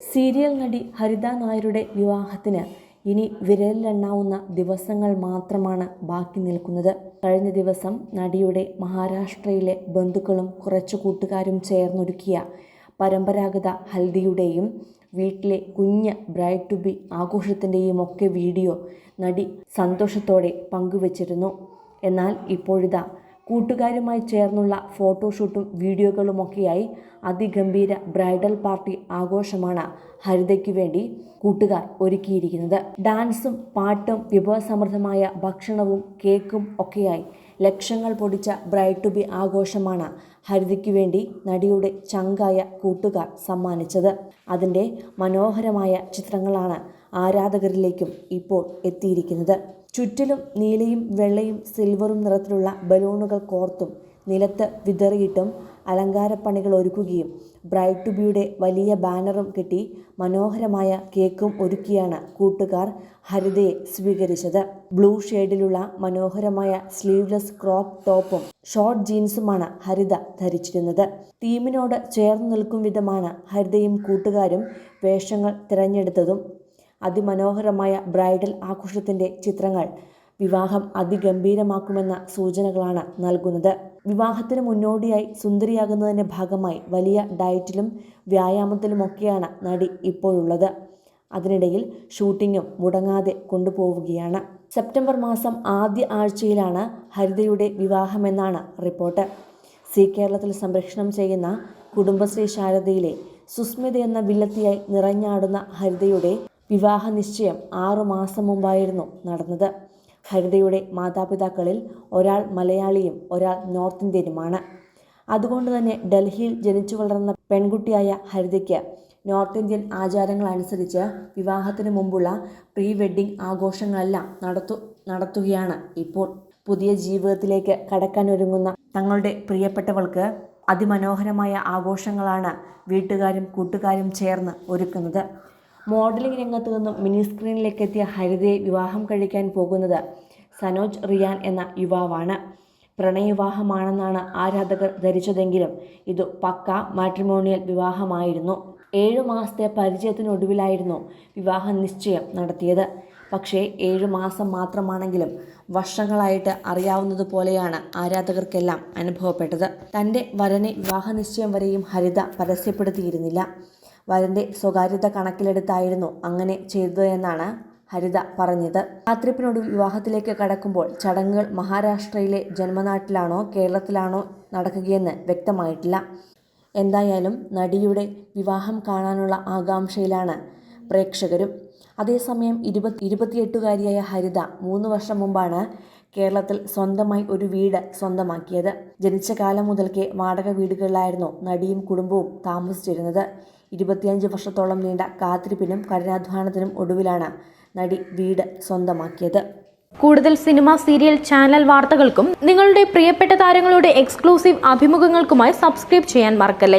Serial നടി ഹരിത നായരുടെ വിവാഹത്തിന് ഇനി വിരലിലെണ്ണാവുന്ന ദിവസങ്ങൾ മാത്രമാണ് ബാക്കി നിൽക്കുന്നത്. കഴിഞ്ഞ ദിവസം നടിയുടെ മഹാരാഷ്ട്രയിലെ ബന്ധുക്കളും കുറച്ച് കൂട്ടുകാരും ചേർന്നൊരുക്കിയ പരമ്പരാഗത ഹൽദിയുടെയും വീട്ടിലെ കുഞ്ഞ് ബ്രൈഡ് ടു ബി ആഘോഷത്തിന്റെയും ഒക്കെ വീഡിയോ നടി സന്തോഷത്തോടെ പങ്കുവച്ചിരുന്നു. എന്നാൽ ഇപ്പോഴിതാ കൂട്ടുകാരുമായി ചേർന്നുള്ള ഫോട്ടോഷൂട്ടും വീഡിയോകളുമൊക്കെയായി അതിഗംഭീര ബ്രൈഡൽ പാർട്ടി ആഘോഷമാണ് ഹരിതയ്ക്ക് വേണ്ടി കൂട്ടുകാർ ഒരുക്കിയിരിക്കുന്നത്. ഡാൻസും പാട്ടും വിഭവസമൃദ്ധമായ ഭക്ഷണവും കേക്കും ഒക്കെയായി ലക്ഷങ്ങൾ പൊടിച്ച ബ്രൈഡ് ടു ബി ആഘോഷമാണ് ഹരിതയ്ക്ക് വേണ്ടി നടിയുടെ ചങ്കായ കൂട്ടുകാർ സമ്മാനിച്ചത്. അതിന്റെ മനോഹരമായ ചിത്രങ്ങളാണ് ആരാധകരിലേക്കും ഇപ്പോൾ എത്തിയിരിക്കുന്നത്. ചുറ്റിലും നീലയും വെള്ളയും സിൽവറും നിറത്തിലുള്ള ബലൂണുകൾ കോർത്തും നിലത്ത് വിതറിയിട്ടും അലങ്കാരപ്പണികൾ ഒരുക്കുകയും ബ്രൈറ്റ് ടു ബിയുടെ വലിയ ബാനറും കെട്ടി മനോഹരമായ കേക്കും ഒരുക്കിയാണ് കൂട്ടുകാർ ഹരിതയെ സ്വീകരിച്ചത്. ബ്ലൂ ഷെയ്ഡിലുള്ള മനോഹരമായ സ്ലീവ്ലെസ് ക്രോപ്പ് ടോപ്പും ഷോർട്ട് ജീൻസുമാണ് ഹരിത ധരിച്ചിരുന്നത്. ടീമിനോട് ചേർന്ന് നിൽക്കും വിധമാണ് ഹരിതയും കൂട്ടുകാരും വേഷങ്ങൾ തിരഞ്ഞെടുത്തതും അതിമനോഹരമായ ബ്രൈഡൽ ആഘോഷത്തിന്റെ ചിത്രങ്ങൾ വിവാഹം അതിഗംഭീരമാക്കുമെന്ന സൂചനകളാണ് നൽകുന്നത്. വിവാഹത്തിന് മുന്നോടിയായി സുന്ദരിയാകുന്നതിന്റെ ഭാഗമായി വലിയ ഡയറ്റിലും വ്യായാമത്തിലുമൊക്കെയാണ് നടി ഇപ്പോഴുള്ളത്. അതിനിടയിൽ ഷൂട്ടിങ്ങും മുടങ്ങാതെ കൊണ്ടുപോവുകയാണ്. സെപ്റ്റംബർ മാസം ആദ്യ ആഴ്ചയിലാണ് ഹരിതയുടെ വിവാഹമെന്നാണ് റിപ്പോർട്ട്. സി കേരളത്തിൽ സംരക്ഷണം ചെയ്യുന്ന കുടുംബശ്രീ ശാരദയിലെ സുസ്മിത എന്ന വില്ലത്തിയായി നിറഞ്ഞാടുന്ന ഹരിതയുടെ വിവാഹ നിശ്ചയം ആറു മാസം മുമ്പായിരുന്നു നടന്നത്. ഹരിതയുടെ മാതാപിതാക്കളിൽ ഒരാൾ മലയാളിയും ഒരാൾ നോർത്ത് ഇന്ത്യനുമാണ്. അതുകൊണ്ട് തന്നെ ഡൽഹിയിൽ ജനിച്ചു വളർന്ന പെൺകുട്ടിയായ ഹരിതയ്ക്ക് നോർത്ത് ഇന്ത്യൻ ആചാരങ്ങൾ അനുസരിച്ച് വിവാഹത്തിന് മുമ്പുള്ള പ്രീ വെഡ്ഡിംഗ് ആഘോഷങ്ങളെല്ലാം നടത്തു നടത്തുകയാണ് ഇപ്പോൾ. പുതിയ ജീവിതത്തിലേക്ക് കടക്കാൻ ഒരുങ്ങുന്ന തങ്ങളുടെ പ്രിയപ്പെട്ടവൾക്ക് അതിമനോഹരമായ ആഘോഷങ്ങളാണ് വീട്ടുകാരും കൂട്ടുകാരും ചേർന്ന് ഒരുക്കുന്നത്. മോഡലിംഗ് രംഗത്തു നിന്നും മിനി സ്ക്രീനിലേക്ക് എത്തിയ ഹരിതയെ വിവാഹം കഴിക്കാൻ പോകുന്നത് സനോജ് റിയാൻ എന്ന യുവാവാണ്. പ്രണയവിവാഹമാണെന്നാണ് ആരാധകർ ധരിച്ചതെങ്കിലും ഇത് പക്ക മാട്രിമോണിയൽ വിവാഹമായിരുന്നു. ഏഴു മാസത്തെ പരിചയത്തിനൊടുവിലായിരുന്നു വിവാഹ നിശ്ചയം നടത്തിയത്. പക്ഷേ ഏഴു മാസം മാത്രമാണെങ്കിലും വർഷങ്ങളായിട്ട് അറിയാവുന്നതുപോലെയാണ് ആരാധകർക്കെല്ലാം അനുഭവപ്പെട്ടത്. തന്റെ വരനെ വിവാഹ നിശ്ചയം വരെയും ഹരിത പരസ്യപ്പെടുത്തിയിരുന്നില്ല. വരന്റെ സ്വകാര്യത കണക്കിലെടുത്തായിരുന്നു അങ്ങനെ ചെയ്തത് എന്നാണ് ഹരിത പറഞ്ഞത്. കാത്തിരിപ്പിനൊടുവിൽ വിവാഹത്തിലേക്ക് കടക്കുമ്പോൾ ചടങ്ങുകൾ മഹാരാഷ്ട്രയിലെ ജന്മനാട്ടിലാണോ കേരളത്തിലാണോ നടക്കുകയെന്ന് വ്യക്തമായിട്ടില്ല. എന്തായാലും നടിയുടെ വിവാഹം കാണാനുള്ള ആകാംക്ഷയിലാണ് പ്രേക്ഷകരും. അതേസമയം ഇരുപത്തി ഇരുപത്തിയെട്ടുകാരിയായ ഹരിത മൂന്ന് വർഷം മുമ്പാണ് കേരളത്തിൽ സ്വന്തമായി ഒരു വീട് സ്വന്തമാക്കിയത്. ജനിച്ച കാലം മുതൽക്കേ വാടക വീടുകളിലായിരുന്നു നടിയും കുടുംബവും താമസിച്ചിരുന്നത്. ഇരുപത്തിയഞ്ച് വർഷത്തോളം നീണ്ട കാത്തിരിപ്പിനും കഠിനാധ്വാനത്തിനും ഒടുവിലാണ് നടി വീട് സ്വന്തമാക്കിയത്. കൂടുതൽ സിനിമ സീരിയൽ ചാനൽ വാർത്തകൾക്കും നിങ്ങളുടെ പ്രിയപ്പെട്ട താരങ്ങളുടെ എക്സ്ക്ലൂസീവ് അഭിമുഖങ്ങൾക്കുമായി സബ്സ്ക്രൈബ് ചെയ്യാൻ മറക്കല്ലേ?